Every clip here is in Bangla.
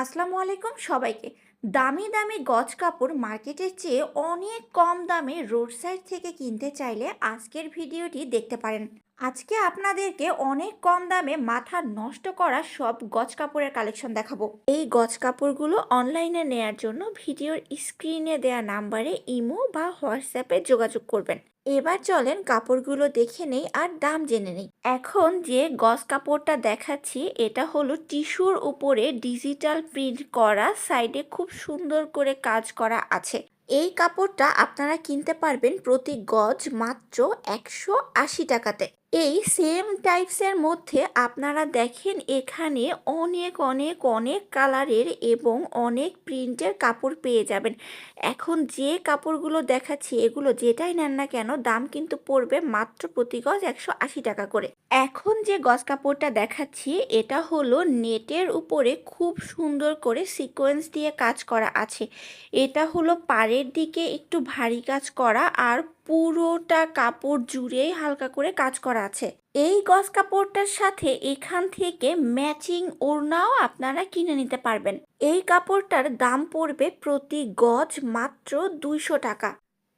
আসসালামু আলাইকুম সবাইকে। দামি দামি গজ কাপড় মার্কেটের চেয়ে অনেক কম দামে রোড সাইড থেকে কিনতে চাইলে আজকের ভিডিওটি দেখতে পারেন। আজকে আপনাদেরকে অনেক কম দামে মাথা নষ্ট করা সব গজ কাপড়ের কালেকশন দেখাবো। এই গজ কাপড়গুলো অনলাইনে নেয়ার জন্য ভিডিওর স্ক্রিনে দেওয়া নাম্বারে ইমো বা হোয়াটসঅ্যাপে যোগাযোগ করবেন। এবার চলেন কাপড়গুলো দেখে নেই আর দাম জেনে নেই। এখন যে গস কাপড়টা দেখাচ্ছি, এটা হলো টিস্যুর উপরে ডিজিটাল প্রিন্ট করা, সাইডে খুব সুন্দর করে কাজ করা আছে। এই কাপড়টা আপনারা কিনতে পারবেন প্রতি গজ মাত্র একশো আশি টাকাতে। এই সেম টাইপসের মধ্যে আপনারা দেখেন এখানে অনেক অনেক অনেক কালারের এবং অনেক প্রিন্টের কাপড় পেয়ে যাবেন। এখন যে কাপড়গুলো দেখাচ্ছি, এগুলো যেটাই নেন না কেন, দাম কিন্তু পড়বে মাত্র প্রতি গজ একশো আশি টাকা করে। এখন যে গজ কাপড়টা দেখাচ্ছি, এটা হলো নেটের উপরে খুব সুন্দর করে সিকোয়েন্স দিয়ে কাজ করা আছে। এটা হলো পাড়ের দিকে একটু ভারী কাজ করা আর পুরোটা কাপড় জুড়েই হালকা করে কাজ করা আছে। এই গজ কাপড়টার সাথে এখান থেকে ম্যাচিং ওড়নাও আপনারা কিনে নিতে পারবেন। এই কাপড়টার দাম পড়বে প্রতি গজ মাত্র দুইশো টাকা।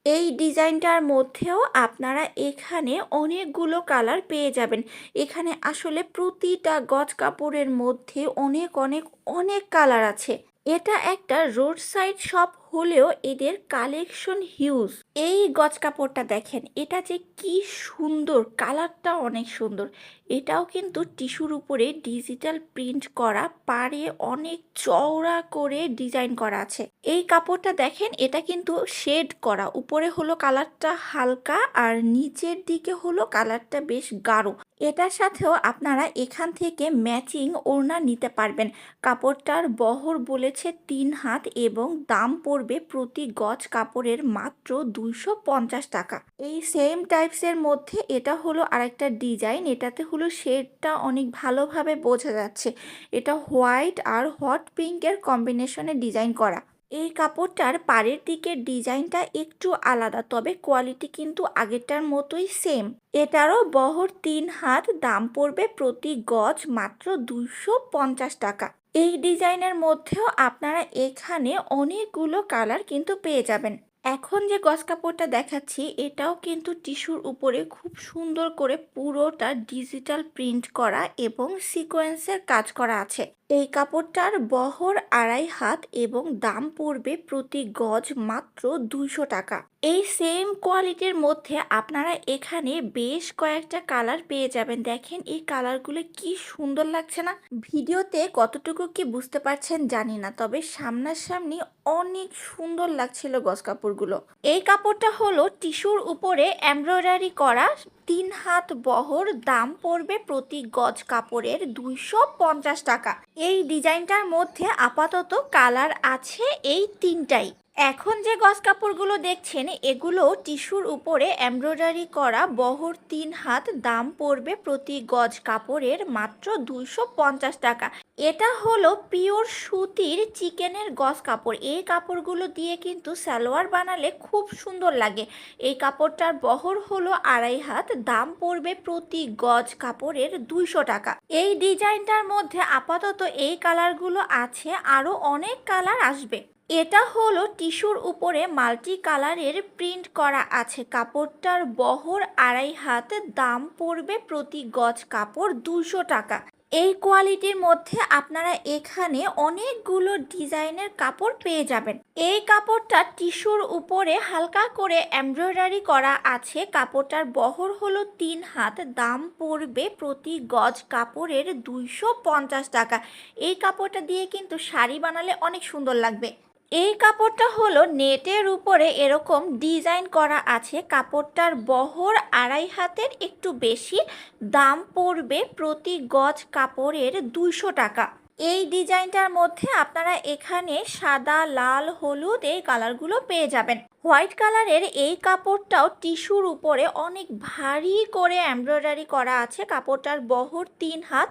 এই ডিজাইনটার মধ্যেও আপনারা এখানে অনেকগুলো কালার পেয়ে যাবেন। এখানে আসলে প্রতিটা গজ কাপড়ের মধ্যে অনেক অনেক অনেক কালার আছে। এটা একটা রোড সাইড শপ হলেও এদের কালেকশন হিউজ এই গজ কাপড়টা দেখেন, এটা যে কি সুন্দর কালারটা অনেক সুন্দর। এটাও কিন্তু টিস্যুর উপরে ডিজিটাল প্রিন্ট করা, পাড়ে অনেক চওড়া করে ডিজাইন করা আছে। এই কাপড়টা দেখেন, এটা কিন্তু শেড করা। উপরে হলো কালারটা হালকা আর নিচের দিকে হলো কালারটা বেশ গাঢ়। এটার সাথেও আপনারা এখান থেকে ম্যাচিং ওড়না নিতে পারবেন। কাপড়টার বহর বলেছে তিন হাত এবং দাম পড়বে প্রতি গজ কাপড়ের মাত্র দুইশো পঞ্চাশ টাকা। এই সেম টাইপসের মধ্যে এটা হলো আরেকটা ডিজাইন এটাতে হলো শেডটা অনেক ভালোভাবে বোঝা যাচ্ছে। এটা হোয়াইট আর হট পিঙ্কের কম্বিনেশনে ডিজাইন করা। এই কাপড়টার পাড়ের দিকের ডিজাইনটা একটু আলাদা, তবে কোয়ালিটি কিন্তু আগেরটার মতোই সেম এটারও বহর তিন হাত, দাম পড়বে প্রতি গজ মাত্র দুইশো পঞ্চাশ টাকা। এই ডিজাইনের মধ্যেও আপনারা এখানে অনেকগুলো কালার কিন্তু পেয়ে যাবেন। এখন যে গস কাপড়টা দেখাচ্ছি, এটাও কিন্তু টিস্যুর উপরে খুব সুন্দর করে পুরোটা ডিজিটাল প্রিন্ট করা এবং সিকোয়েন্সের কাজ করা আছে। এই কাপড়টার বহর আড়াই হাত এবং দাম পড়বে প্রতি গজ মাত্র দুইশো টাকা। এই সেম কোয়ালিটির মধ্যে আপনারা এখানে বেশ কয়েকটা কালার পেয়ে যাবেন। দেখেন এই কালারগুলো কি সুন্দর লাগছে না? ভিডিওতে কতটুকু কি বুঝতে পারছেন জানি না, তবে সামনাসামনি অনেক সুন্দর লাগছিল গজ কাপড়গুলো। এই কাপড়টা হলো টিস্যুর উপরে এমব্রয়ডারি করা তিন হাত বহর দাম পড়বে প্রতি গজ কাপড়ের দুইশো পঞ্চাশ টাকা। এই ডিজাইনটার মধ্যে আপাতত কালার আছে এই তিনটাই। এখন যে গজ কাপড়গুলো দেখছেন, এগুলো টিস্যুর উপরে এমব্রয়ডারি করা বহর তিন হাত দাম পড়বে প্রতি গজ কাপড়ের মাত্র দুইশো পঞ্চাশ টাকা। এটা হলো পিওর সুতির চিকেনের গজ কাপড়। এই কাপড়গুলো দিয়ে কিন্তু সালোয়ার বানালে খুব সুন্দর লাগে। এই কাপড়টার বহর হলো আড়াই হাত, দাম পড়বে প্রতি গজ কাপড়ের দুইশো টাকা। এই ডিজাইনটার মধ্যে আপাতত এই কালারগুলো আছে, আরও অনেক কালার আসবে। এটা হলো টিস্যুর উপরে মাল্টি কালারের প্রিন্ট করা আছে। কাপড়টার বহর আড়াই হাত, দাম পড়বে প্রতি গজ কাপড় দুশো টাকা। এই কোয়ালিটির মধ্যে আপনারা এখানে অনেকগুলো ডিজাইনের কাপড় পেয়ে যাবেন। এই কাপড়টা টিস্যুর উপরে হালকা করে এমব্রয়ডারি করা আছে। কাপড়টার বহর হলো তিন হাত, দাম পড়বে প্রতি গজ কাপড়ের দুইশো পঞ্চাশ টাকা। এই কাপড়টা দিয়ে কিন্তু শাড়ি বানালে অনেক সুন্দর লাগবে। এই কাপড়টা হলো নেটের উপরে এরকম ডিজাইন করা আছে। কাপড়টার বহর আড়াই হাতের একটু বেশি, দাম পড়বে প্রতি গজ কাপড়ের দুইশো টাকা। এই ডিজাইনটার মধ্যে আপনারা এখানে সাদা, লাল, হলুদ এই কালারগুলো পেয়ে যাবেন। হোয়াইট কালারের এই কাপড়টাও টিস্যুর উপরে অনেক ভারী করে এমব্রয়ডারি করা আছে। কাপড়টার বহর তিন হাত,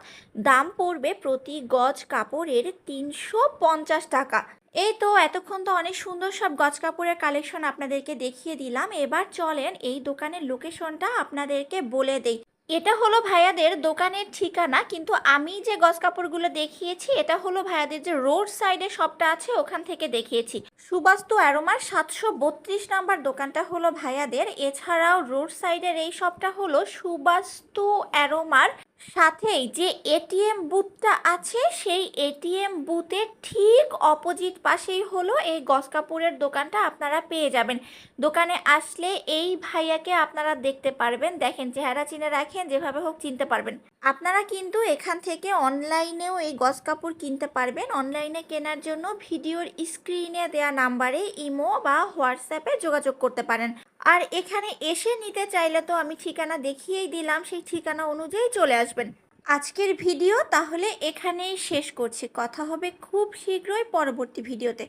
দাম পড়বে প্রতি গজ কাপড়ের তিনশো পঞ্চাশ টাকা। এই তো এতক্ষণ তো অনেক সুন্দর সব গজ কাপড়ের কালেকশন আপনাদেরকে দেখিয়ে দিলাম। এবার চলেন এই দোকানের লোকেশনটা আপনাদেরকে বলে দেই। এটা হলো ভাইয়াদের দোকানের ঠিকানা, কিন্তু আমি যে গজ কাপড়গুলো দেখিয়েছি, এটা হলো ভাইয়াদের যে রোড সাইডে শপটা আছে, ওখান থেকে দেখিয়েছি। সুবাস্তু অ্যারোমার সাতশো বত্রিশ নাম্বার দোকানটা হলো ভাইয়াদের। এছাড়াও রোড সাইডের এই শপটা হলো সুবাস্তু অ্যারোমার সাথেই যে এটিএম বুথটা আছে, সেই এটিএম বুথের ঠিক অপোজিট পাশেই হলো এই গস কাপড়ের দোকানটা, আপনারা পেয়ে যাবেন। দোকানে আসলে এই ভাইয়াকে আপনারা দেখতে পারবেন। দেখেন, চেহারা চিনে রাখেন, যেভাবে হোক চিনতে পারবেন। আপনারা কিন্তু এখান থেকে অনলাইনেও এই গস কাপড় কিনতে পারবেন। অনলাইনে কেনার জন্য ভিডিওর স্ক্রিনে দেওয়া নাম্বারে ইমো বা হোয়াটসঅ্যাপে যোগাযোগ করতে পারেন। আর এখানে এসে নিতে চাইলে তো আমি ঠিকানা দেখিয়েই দিলাম, সেই ঠিকানা অনুযায়ী চলে আসবেন। আজকের ভিডিও তাহলে এখানেই শেষ করছি। কথা হবে খুব শীঘ্রই পরবর্তী ভিডিওতে।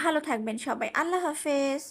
ভালো থাকবেন সবাই। আল্লাহ হাফেজ।